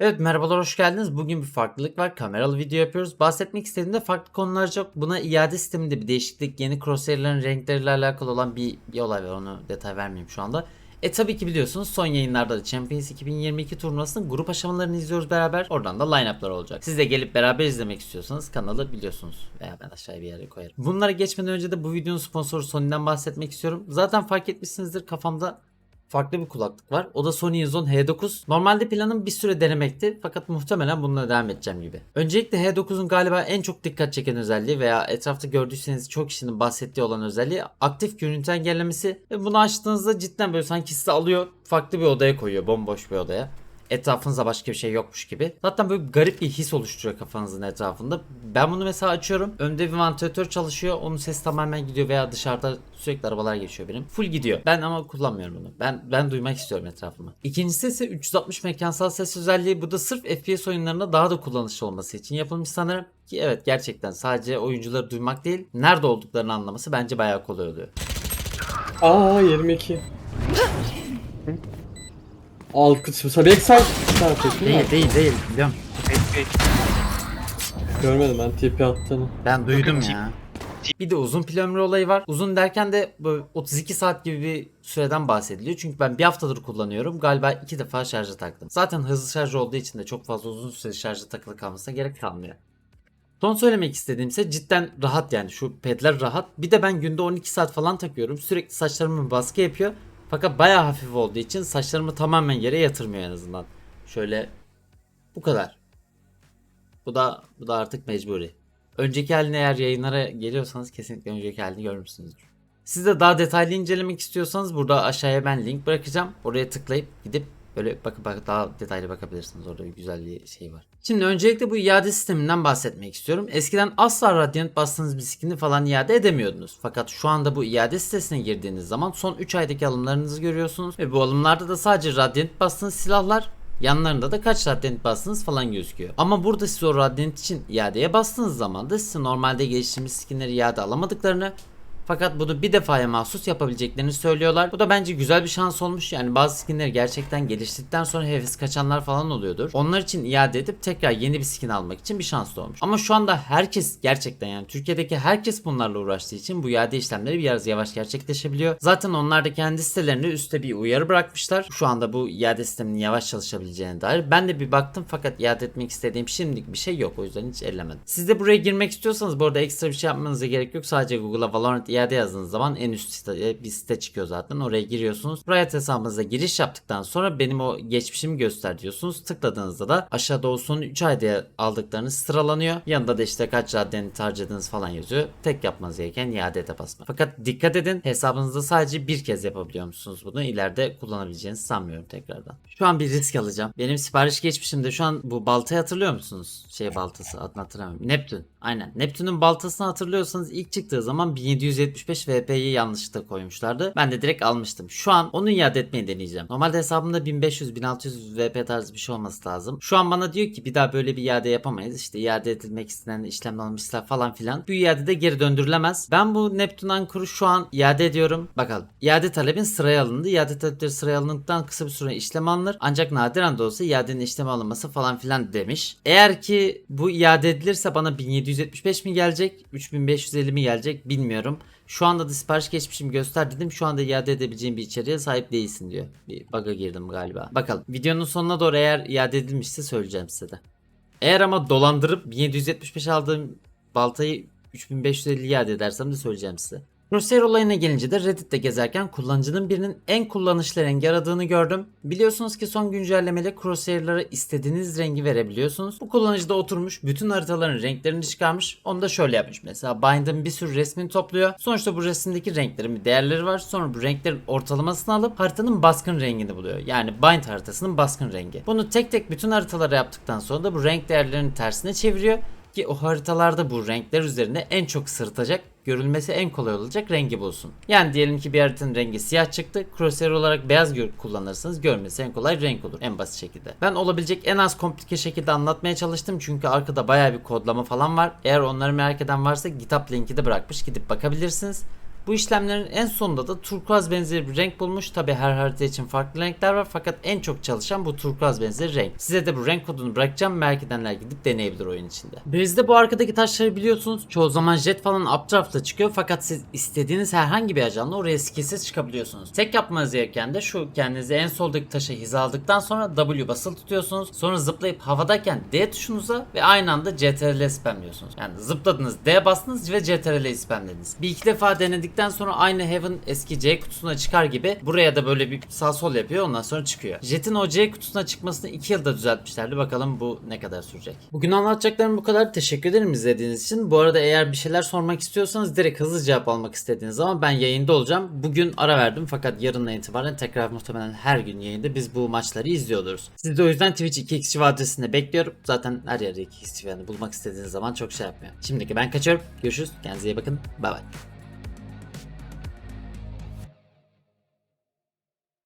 Evet merhabalar hoş geldiniz. Bugün bir farklılık var. Kameralı video yapıyoruz. Bahsetmek istediğimde farklı konular çok. Buna iade sisteminde bir değişiklik, yeni crosshair'ların renkleriyle alakalı olan bir, bir olay var. Onu detay vermeyeyim şu anda. E tabii ki biliyorsunuz son yayınlarda da Champions 2022 turnuvasının grup aşamalarını izliyoruz beraber. Oradan da line-up'lar olacak. Siz de gelip beraber izlemek istiyorsanız kanalı biliyorsunuz. Veya ben aşağıya bir yere koyarım. Bunlara geçmeden önce de bu videonun sponsoru Sony'den bahsetmek istiyorum. Zaten fark etmişsinizdir kafamda farklı bir kulaklık var. O da Sony Uzon H9. Normalde planım bir süre denemekti fakat muhtemelen bununla devam edeceğim gibi. Öncelikle H9'un galiba en çok dikkat çeken özelliği veya etrafta gördüyseniz çok kişinin bahsettiği olan özelliği aktif görüntü engellemesi. Ve bunu açtığınızda cidden böyle sanki sizi alıyor farklı bir odaya koyuyor bomboş bir odaya etrafınızda başka bir şey yokmuş gibi. Zaten böyle garip bir his oluşturuyor kafanızın etrafında. Ben bunu mesela açıyorum. Önde bir vantilatör çalışıyor. Onun sesi tamamen gidiyor veya dışarıda sürekli arabalar geçiyor benim. Full gidiyor. Ben ama kullanmıyorum bunu. Ben ben duymak istiyorum etrafımı. İkincisi ise 360 mekansal ses özelliği. Bu da sırf FPS oyunlarında daha da kullanışlı olması için yapılmış sanırım. Ki evet gerçekten sadece oyuncuları duymak değil, nerede olduklarını anlaması bence bayağı kolay oluyor. Aa 22. Alt kısmı. Backside tarafı değil değil değil biliyorum. Görmedim ben TP attığını. Ben duydum ya. Bir de uzun pil ömrü olayı var. Uzun derken de böyle 32 saat gibi bir süreden bahsediliyor. Çünkü ben bir haftadır kullanıyorum. Galiba iki defa şarja taktım. Zaten hızlı şarj olduğu için de çok fazla uzun süre şarja takılı kalmasına gerek kalmıyor. Son söylemek istediğimse cidden rahat yani şu pedler rahat. Bir de ben günde 12 saat falan takıyorum. Sürekli saçlarımı baskı yapıyor. Fakat bayağı hafif olduğu için saçlarımı tamamen yere yatırmıyor en azından. Şöyle bu kadar. Bu da bu da artık mecburi. Önceki haline eğer yayınlara geliyorsanız kesinlikle önceki halini görmüşsünüzdür. Siz de daha detaylı incelemek istiyorsanız burada aşağıya ben link bırakacağım. Oraya tıklayıp gidip böyle bakıp bak daha detaylı bakabilirsiniz. Orada güzel bir şey var. Şimdi öncelikle bu iade sisteminden bahsetmek istiyorum. Eskiden asla Radiant bastığınız bir skin'i falan iade edemiyordunuz. Fakat şu anda bu iade sitesine girdiğiniz zaman son 3 aydaki alımlarınızı görüyorsunuz. Ve bu alımlarda da sadece Radiant bastığınız silahlar Yanlarında da kaç radyant bastınız falan gözüküyor. Ama burada siz o radyant için iadeye bastığınız zaman da size normalde geliştirmiş skinleri iade alamadıklarını fakat bunu bir defaya mahsus yapabileceklerini söylüyorlar. Bu da bence güzel bir şans olmuş. Yani bazı skinleri gerçekten geliştirdikten sonra heves kaçanlar falan oluyordur. Onlar için iade edip tekrar yeni bir skin almak için bir şans doğmuş. Ama şu anda herkes gerçekten yani Türkiye'deki herkes bunlarla uğraştığı için bu iade işlemleri biraz yavaş gerçekleşebiliyor. Zaten onlar da kendi sitelerinde üstte bir uyarı bırakmışlar. Şu anda bu iade sisteminin yavaş çalışabileceğine dair. Ben de bir baktım fakat iade etmek istediğim şimdilik bir şey yok. O yüzden hiç ellemedim. Siz de buraya girmek istiyorsanız bu arada ekstra bir şey yapmanıza gerek yok. Sadece Google'a Valorant iade yazdığınız zaman en üst siteye bir site çıkıyor zaten. Oraya giriyorsunuz. Riot hesabınıza giriş yaptıktan sonra benim o geçmişimi göster diyorsunuz. Tıkladığınızda da aşağıda o son 3 ayda aldıklarınız sıralanıyor. Yanında da işte kaç radyant harcadığınız falan yazıyor. Tek yapmanız gereken iade ete basmak. Fakat dikkat edin hesabınızda sadece bir kez yapabiliyor musunuz bunu? İleride kullanabileceğinizi sanmıyorum tekrardan. Şu an bir risk alacağım. Benim sipariş geçmişimde şu an bu baltayı hatırlıyor musunuz? Şey baltası adını hatırlamıyorum. Neptün. Aynen. Neptün'ün baltasını hatırlıyorsanız ilk çıktığı zaman 1775 VP'yi yanlışlıkla koymuşlardı. Ben de direkt almıştım. Şu an onu iade etmeyi deneyeceğim. Normalde hesabımda 1500-1600 VP tarzı bir şey olması lazım. Şu an bana diyor ki bir daha böyle bir iade yapamayız. İşte iade edilmek istenen işlem almışlar falan filan. Bu iade de geri döndürülemez. Ben bu Neptün Ankur'u şu an iade ediyorum. Bakalım. İade talebin sıraya alındı. İade talepleri sıraya alındıktan kısa bir süre işlem alınır. Ancak nadiren de olsa iadenin işleme alınması falan filan demiş. Eğer ki bu iade edilirse bana 1775 mi gelecek? 3550 mi gelecek? Bilmiyorum. Şu anda da sipariş geçmişim göster dedim. Şu anda iade edebileceğim bir içeriğe sahip değilsin diyor. Bir bug'a girdim galiba. Bakalım. Videonun sonuna doğru eğer iade edilmişse söyleyeceğim size de. Eğer ama dolandırıp 1775 aldığım baltayı 3550 iade edersem de söyleyeceğim size. Crosshair olayına gelince de Reddit'te gezerken kullanıcının birinin en kullanışlı rengi aradığını gördüm. Biliyorsunuz ki son güncellemeyle Crosshair'lara istediğiniz rengi verebiliyorsunuz. Bu kullanıcı da oturmuş bütün haritaların renklerini çıkarmış. Onu da şöyle yapmış. Mesela Bind'in bir sürü resmini topluyor. Sonuçta bu resimdeki renklerin bir değerleri var. Sonra bu renklerin ortalamasını alıp haritanın baskın rengini buluyor. Yani Bind haritasının baskın rengi. Bunu tek tek bütün haritalara yaptıktan sonra da bu renk değerlerini tersine çeviriyor ki o haritalarda bu renkler üzerinde en çok sırıtacak, görülmesi en kolay olacak rengi bulsun. Yani diyelim ki bir haritanın rengi siyah çıktı. Crosshair olarak beyaz kullanırsanız görmesi en kolay renk olur en basit şekilde. Ben olabilecek en az komplike şekilde anlatmaya çalıştım çünkü arkada baya bir kodlama falan var. Eğer onları merak eden varsa GitHub linki de bırakmış gidip bakabilirsiniz. Bu işlemlerin en sonunda da turkuaz benzeri bir renk bulmuş. Tabi her harita için farklı renkler var fakat en çok çalışan bu turkuaz benzeri renk. Size de bu renk kodunu bırakacağım. Merak edenler gidip deneyebilir oyun içinde. Bizde bu arkadaki taşları biliyorsunuz. Çoğu zaman jet falan up tarafta çıkıyor fakat siz istediğiniz herhangi bir ajanla oraya skillsiz çıkabiliyorsunuz. Tek yapmanız gereken de şu kendinizi en soldaki taşa hizaladıktan sonra W basılı tutuyorsunuz. Sonra zıplayıp havadayken D tuşunuza ve aynı anda CTRL spamliyorsunuz. Yani zıpladınız D bastınız ve CTRL'yi spamlediniz. Bir iki defa denedikten sonra aynı Heaven eski C kutusuna çıkar gibi buraya da böyle bir sağ sol yapıyor ondan sonra çıkıyor. Jet'in o C kutusuna çıkmasını 2 yılda düzeltmişlerdi. Bakalım bu ne kadar sürecek. Bugün anlatacaklarım bu kadar. Teşekkür ederim izlediğiniz için. Bu arada eğer bir şeyler sormak istiyorsanız direkt hızlı cevap almak istediğiniz zaman ben yayında olacağım. Bugün ara verdim fakat yarından itibaren tekrar muhtemelen her gün yayında biz bu maçları izliyoruz. Sizi de o yüzden Twitch 2x adresinde bekliyorum. Zaten her yerde 2x yani bulmak istediğiniz zaman çok şey yapmıyor. Şimdiki ben kaçıyorum. Görüşürüz. Kendinize iyi bakın. Bay bay.